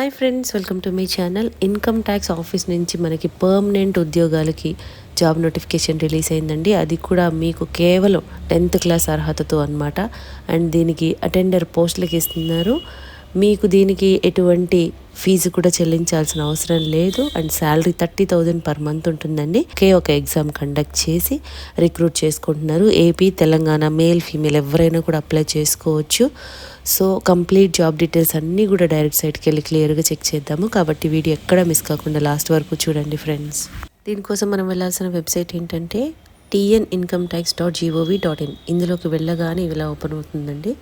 Hi friends welcome to my channel income tax office నుంచి మనకి permanent ఉద్యోగాలకి job notification release అయిందండి. అది కూడా మీకు కేవలం టెన్త్ క్లాస్ అర్హతతో అనమాట అండ్ దీనికి అటెండర్ పోస్టులకి ఇస్తున్నారు. మీకు దీనికి ఎటువంటి ఫీజు కూడా చెల్లించాల్సిన అవసరం లేదు. And salary thirty thousand per month ఉంటుందండి. ఒకే ఒక ఎగ్జామ్ కండక్ట్ చేసి రిక్రూట్ చేసుకుంటున్నారు. ఏపీ తెలంగాణ మేల్ ఫీమేల్ ఎవరైనా కూడా అప్లై చేసుకోవచ్చు. సో కంప్లీట్ జాబ్ డీటెయిల్స్ అన్నీ కూడా డైరెక్ట్ సైట్కి వెళ్ళి క్లియర్గా చెక్ చేద్దాము. కాబట్టి వీడియో ఎక్కడ మిస్ కాకుండా లాస్ట్ వరకు చూడండి ఫ్రెండ్స్. దీనికోసం మనం వెళ్ళాల్సిన వెబ్సైట్ ఏంటంటే TN income tax dot G O V dot in. ఇందులోకి వెళ్ళగానే ఇలా ఓపెన్ అవుతుందండి.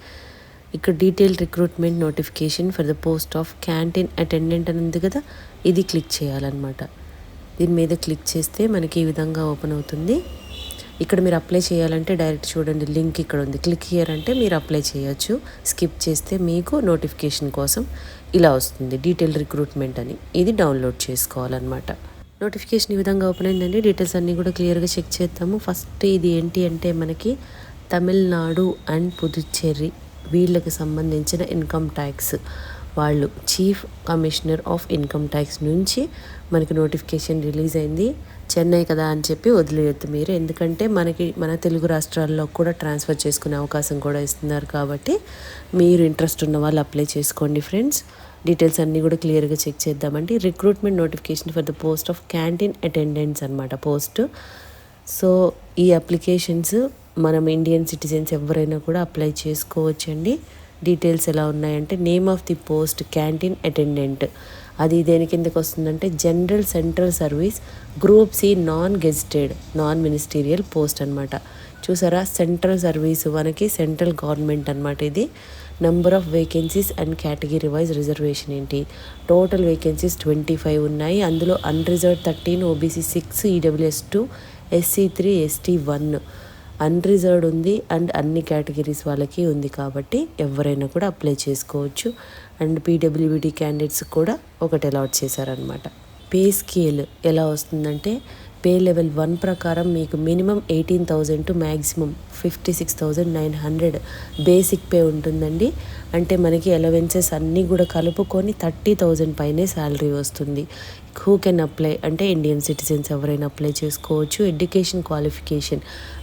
ఇక్కడ detail recruitment notification for the post of canteen attendant అని ఉంది కదా ఇది క్లిక్ చేయాలన్నమాట. దీని మీద క్లిక్ చేస్తే మనకి ఈ విధంగా ఓపెన్ అవుతుంది. ఇక్కడ మీరు అప్లై చేయాలంటే డైరెక్ట్ చూడండి లింక్ ఇక్కడ ఉంది. క్లిక్ హియర్ అంటే మీరు అప్లై చేయొచ్చు. స్కిప్ చేస్తే మీకు నోటిఫికేషన్ కోసం ఇలా వస్తుంది డీటెయిల్ రిక్రూట్మెంట్ అని. ఇది డౌన్లోడ్ చేసుకోవాలన్నమాట. నోటిఫికేషన్ ఈ విధంగా ఓపెన్ అయిందండి. డీటెయిల్స్ అన్నీ కూడా క్లియర్గా చెక్ చేద్దాము. ఫస్ట్ ఇది ఏంటి అంటే మనకి తమిళనాడు అండ్ పుదుచ్చేరి. వీళ్ళకి సంబంధించిన ఇన్కమ్ ట్యాక్స్ వాళ్ళు chief commissioner of income tax నుంచి మనకి నోటిఫికేషన్ రిలీజ్ అయింది. చెన్నై కదా అని చెప్పి వదిలేయద్దు మీరు. ఎందుకంటే మనకి మన తెలుగు రాష్ట్రాల్లో కూడా ట్రాన్స్ఫర్ చేసుకునే అవకాశం కూడా ఇస్తున్నారు కాబట్టి మీరు ఇంట్రెస్ట్ ఉన్న వాళ్ళు అప్లై చేసుకోండి ఫ్రెండ్స్ డీటెయిల్స్ అన్నీ కూడా క్లియర్గా చెక్ చేద్దామండి. Recruitment notification for the post of canteen attendants అనమాట పోస్ట్ సో ఈ అప్లికేషన్స్ మనం ఇండియన్ సిటిజన్స్ ఎవరైనా కూడా అప్లై చేసుకోవచ్చండి. డీటెయిల్స్ ఎలా ఉన్నాయంటే name of the post canteen attendant అది దేని కిందకి వస్తుందంటే general central service group C non gazetted non ministerial post అనమాట చూసారా? సెంట్రల్ సర్వీస్ మనకి సెంట్రల్ గవర్నమెంట్ అనమాట ఇది. Number of vacancies and category wise reservation ఏంటి? టోటల్ వేకెన్సీస్ ట్వంటీ ఫైవ్ ఉన్నాయి. అందులో unreserve thirteen OBC six EWS two SC three ST one unreserved ఉంది and అన్ని కేటగిరీస్ వాళ్ళకి ఉంది కాబట్టి ఎవరైనా కూడా అప్లై చేసుకోవచ్చు. అండ్ పీడబ్ల్యూబిటీ క్యాండిడేట్స్ కూడా ఒకటి అలాట్ చేశారనమాట పే స్కేల్ ఎలా వస్తుందంటే పే లెవెల్ వన్ ప్రకారం మీకు minimum eighteen thousand to maximum fifty six thousand nine hundred basic pay ఉంటుందండి. అంటే మనకి అలవెన్సెస్ అన్నీ కూడా కలుపుకొని థర్టీ థౌజండ్ పైనే శాలరీ వస్తుంది. హూ కెన్ అప్లై అంటే ఇండియన్ సిటిజన్స్ ఎవరైనా అప్లై చేసుకోవచ్చు. Education qualification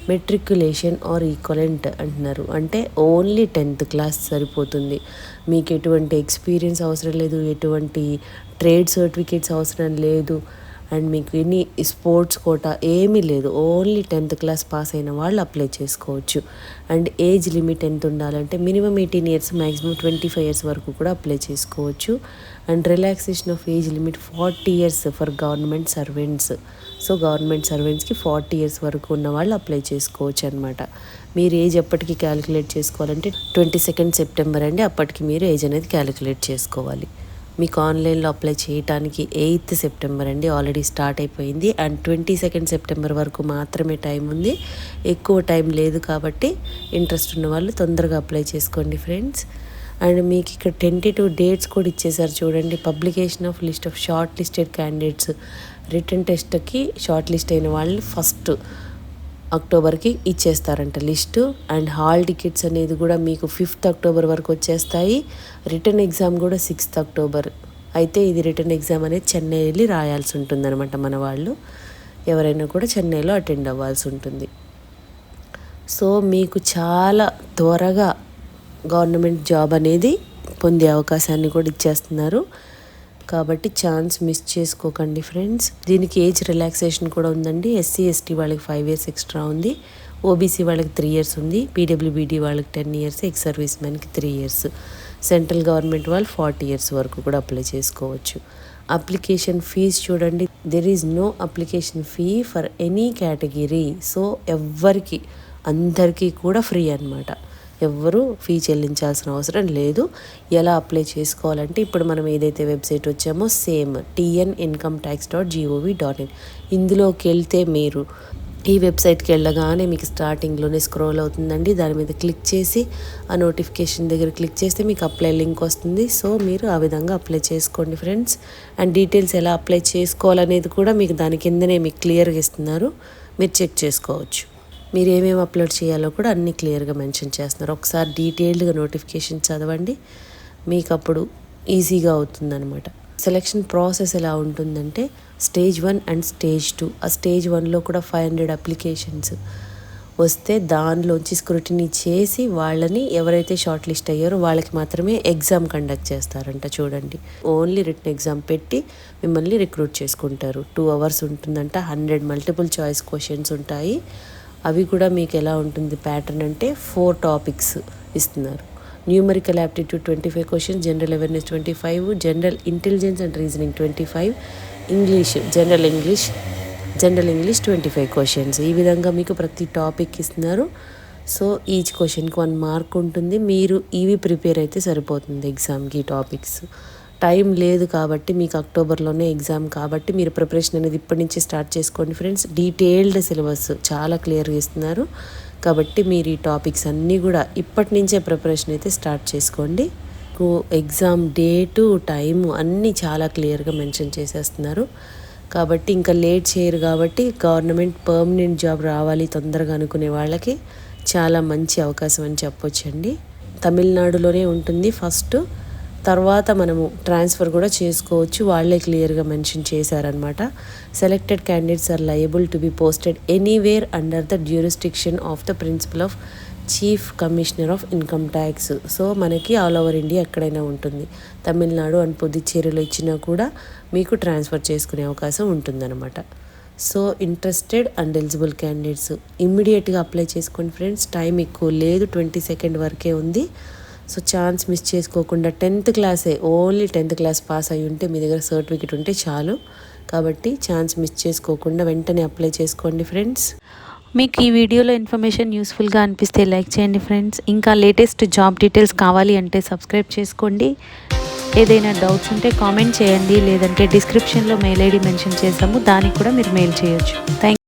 matriculation or equivalent అంటున్నారు. అంటే ఓన్లీ టెన్త్ క్లాస్ సరిపోతుంది. మీకు ఎటువంటి ఎక్స్పీరియన్స్ అవసరం లేదు ఎటువంటి ట్రేడ్ సర్టిఫికేట్స్ అవసరం లేదు. అండ్ మీకు ఎనీ స్పోర్ట్స్ కోటా ఏమీ లేదు. ఓన్లీ టెన్త్ క్లాస్ పాస్ అయిన వాళ్ళు అప్లై చేసుకోవచ్చు. అండ్ ఏజ్ లిమిట్ ఎంత ఉండాలంటే minimum eighteen years maximum twenty five years వరకు కూడా అప్లై చేసుకోవచ్చు. And relaxation of age limit forty years for government servants. So government సర్వెంట్స్కి forty years వరకు ఉన్న వాళ్ళు అప్లై చేసుకోవచ్చు అనమాట మీరు ఏజ్ ఎప్పటికీ క్యాలిక్యులేట్ చేసుకోవాలంటే ట్వంటీ సెకండ్ సెప్టెంబర్ అండి. అప్పటికి మీరు ఏజ్ అనేది క్యాలిక్యులేట్ చేసుకోవాలి. మీకు ఆన్లైన్లో అప్లై చేయటానికి ఎయిత్ సెప్టెంబర్ అండి ఆల్రెడీ స్టార్ట్ అయిపోయింది. అండ్ ట్వంటీ సెకండ్ సెప్టెంబర్ వరకు మాత్రమే టైం ఉంది. ఎక్కువ టైం లేదు కాబట్టి ఇంట్రెస్ట్ ఉన్న వాళ్ళు తొందరగా అప్లై చేసుకోండి ఫ్రెండ్స్. అండ్ మీకు ఇక్కడ ట్వంటీ టూ డేట్స్ కూడా ఇచ్చేసారు చూడండి. Publication of list of short listed candidates. Written టెస్ట్కి షార్ట్ లిస్ట్ అయిన వాళ్ళు ఫస్ట్ అక్టోబర్కి ఇచ్చేస్తారంట లిస్టు. అండ్ హాల్ టికెట్స్ అనేది కూడా మీకు ఫిఫ్త్ అక్టోబర్ వరకు వచ్చేస్తాయి. రిటర్న్ ఎగ్జామ్ కూడా సిక్స్త్ అక్టోబర్. అయితే ఇది రిటర్న్ ఎగ్జామ్ అనేది చెన్నై వెళ్ళి రాయాల్సి ఉంటుంది అనమాట మన వాళ్ళు. ఎవరైనా కూడా చెన్నైలో అటెండ్ అవ్వాల్సి ఉంటుంది. సో మీకు చాలా త్వరగా గవర్నమెంట్ జాబ్ అనేది పొందే అవకాశాన్ని కూడా ఇచ్చేస్తున్నారు. కాబట్టి ఛాన్స్ మిస్ చేసుకోకండి ఫ్రెండ్స్ దీనికి ఏజ్ రిలాక్సేషన్ కూడా ఉందండి. ఎస్సీ ఎస్టీ వాళ్ళకి ఫైవ్ ఇయర్స్ ఎక్స్ట్రా ఉంది. ఓబీసీ వాళ్ళకి త్రీ ఇయర్స్ ఉంది. పీడబ్ల్యూబీడీ వాళ్ళకి టెన్ ఇయర్స్ ఎక్స్ సర్వీస్ మెన్కి త్రీ ఇయర్స్ సెంట్రల్ గవర్నమెంట్ వాళ్ళు ఫార్టీ ఇయర్స్ వరకు కూడా అప్లై చేసుకోవచ్చు. అప్లికేషన్ ఫీజ్ చూడండి. There is no application fee for any category so ఎవ్వరికి అందరికీ కూడా ఫ్రీ అనమాట ఎవ్వరూ ఫీ చెల్లించాల్సిన అవసరం లేదు. ఎలా అప్లై చేసుకోవాలంటే ఇప్పుడు మనం ఏదైతే వెబ్సైట్ వచ్చామో same TN income tax dot G O V dot in ఇందులోకి వెళ్తే మీరు ఈ వెబ్సైట్కి వెళ్ళగానే మీకు స్టార్టింగ్లోనే స్క్రోల్ అవుతుందండి. దాని మీద క్లిక్ చేసి ఆ నోటిఫికేషన్ దగ్గర క్లిక్ చేస్తే మీకు అప్లై లింక్ వస్తుంది. సో మీరు ఆ విధంగా అప్లై చేసుకోండి ఫ్రెండ్స్ అండ్ డీటెయిల్స్ ఎలా అప్లై చేసుకోవాలనేది కూడా మీకు దాని కిందనే మీకు క్లియర్గా ఇస్తున్నారు. మీరు చెక్ చేసుకోవచ్చు. మీరు ఏమేమి అప్లోడ్ చేయాలో కూడా అన్నీ క్లియర్గా మెన్షన్ చేస్తున్నారు. ఒకసారి డీటెయిల్డ్గా నోటిఫికేషన్ చదవండి. మీకు అప్పుడు ఈజీగా అవుతుందనమాట సెలెక్షన్ ప్రాసెస్ ఎలా ఉంటుందంటే stage one and stage two. ఆ స్టేజ్ వన్లో కూడా ఫైవ్ హండ్రెడ్ అప్లికేషన్స్ వస్తే దానిలోంచి స్క్రూటినీ చేసి వాళ్ళని ఎవరైతే షార్ట్ లిస్ట్ అయ్యారో వాళ్ళకి మాత్రమే ఎగ్జామ్ కండక్ట్ చేస్తారంట చూడండి. ఓన్లీ రిటర్న్ ఎగ్జామ్ పెట్టి మిమ్మల్ని రిక్రూట్ చేసుకుంటారు. టూ అవర్స్ ఉంటుందంట హండ్రెడ్ మల్టిపుల్ చాయిస్ క్వశ్చన్స్ ఉంటాయి. అవి కూడా మీకు ఎలా ఉంటుంది ప్యాటర్న్ అంటే ఫోర్ టాపిక్స్ ఇస్తున్నారు. Numerical aptitude twenty five questions general awareness twenty five general intelligence and reasoning twenty five English general English general English twenty five questions ఈ విధంగా మీకు ప్రతి టాపిక్ ఇస్తున్నారు. సో ఈచ్ క్వశ్చన్కి వన్ మార్క్ ఉంటుంది. మీరు ఇవి ప్రిపేర్ అయితే సరిపోతుంది ఎగ్జామ్కి టాపిక్స్ టైం లేదు కాబట్టి మీకు అక్టోబర్లోనే ఎగ్జామ్ కాబట్టి మీరు ప్రిపరేషన్ అనేది ఇప్పటి నుంచి స్టార్ట్ చేసుకోండి ఫ్రెండ్స్ డీటెయిల్డ్ సిలబస్ చాలా క్లియర్గా ఇస్తున్నారు. కాబట్టి మీరు ఈ టాపిక్స్ అన్నీ కూడా ఇప్పటి నుంచే ప్రిపరేషన్ అయితే స్టార్ట్ చేసుకోండి. మీకు ఎగ్జామ్ డేటు టైము అన్నీ చాలా క్లియర్గా మెన్షన్ చేసేస్తున్నారు. కాబట్టి ఇంకా లేట్ చేయరు కాబట్టి గవర్నమెంట్ పర్మనెంట్ జాబ్ రావాలి తొందరగా అనుకునే వాళ్ళకి చాలా మంచి అవకాశం అని చెప్పొచ్చండి. తమిళనాడులోనే ఉంటుంది ఫస్ట్ తర్వాత మనము ట్రాన్స్ఫర్ కూడా చేసుకోవచ్చు. వాళ్ళే క్లియర్గా మెన్షన్ చేశారనమాట selected candidates are liable to be posted anywhere under the jurisdiction of the principal of chief commissioner of income tax so మనకి ఆల్ ఓవర్ ఇండియా ఎక్కడైనా ఉంటుంది. తమిళనాడు అండ్ పుదుచ్చేరిలో ఇచ్చినా కూడా మీకు ట్రాన్స్ఫర్ చేసుకునే అవకాశం ఉంటుందన్నమాట. So interested and eligible candidates ఇమ్మీడియట్గా అప్లై చేసుకోండి ఫ్రెండ్స్ టైం ఎక్కువ లేదు. ట్వంటీ సెకండ్ వరకే ఉంది. సో ఛాన్స్ మిస్ చేసుకోకుండా టెన్త్ క్లాసే ఓన్లీ టెన్త్ క్లాస్ పాస్ అయి ఉంటే మీ దగ్గర సర్టిఫికెట్ ఉంటే చాలు. కాబట్టి ఛాన్స్ మిస్ చేసుకోకుండా వెంటనే అప్లై చేసుకోండి ఫ్రెండ్స్ మీకు ఈ వీడియోలో ఇన్ఫర్మేషన్ యూస్ఫుల్గా అనిపిస్తే లైక్ చేయండి ఫ్రెండ్స్ ఇంకా లేటెస్ట్ జాబ్ డీటెయిల్స్ కావాలి అంటే సబ్స్క్రైబ్ చేసుకోండి. ఏదైనా డౌట్స్ ఉంటే కామెంట్ చేయండి. లేదంటే డిస్క్రిప్షన్లో మెయిల్ ఐడి మెన్షన్ చేస్తాము దానికి కూడా మీరు మెయిల్ చేయొచ్చు. థ్యాంక్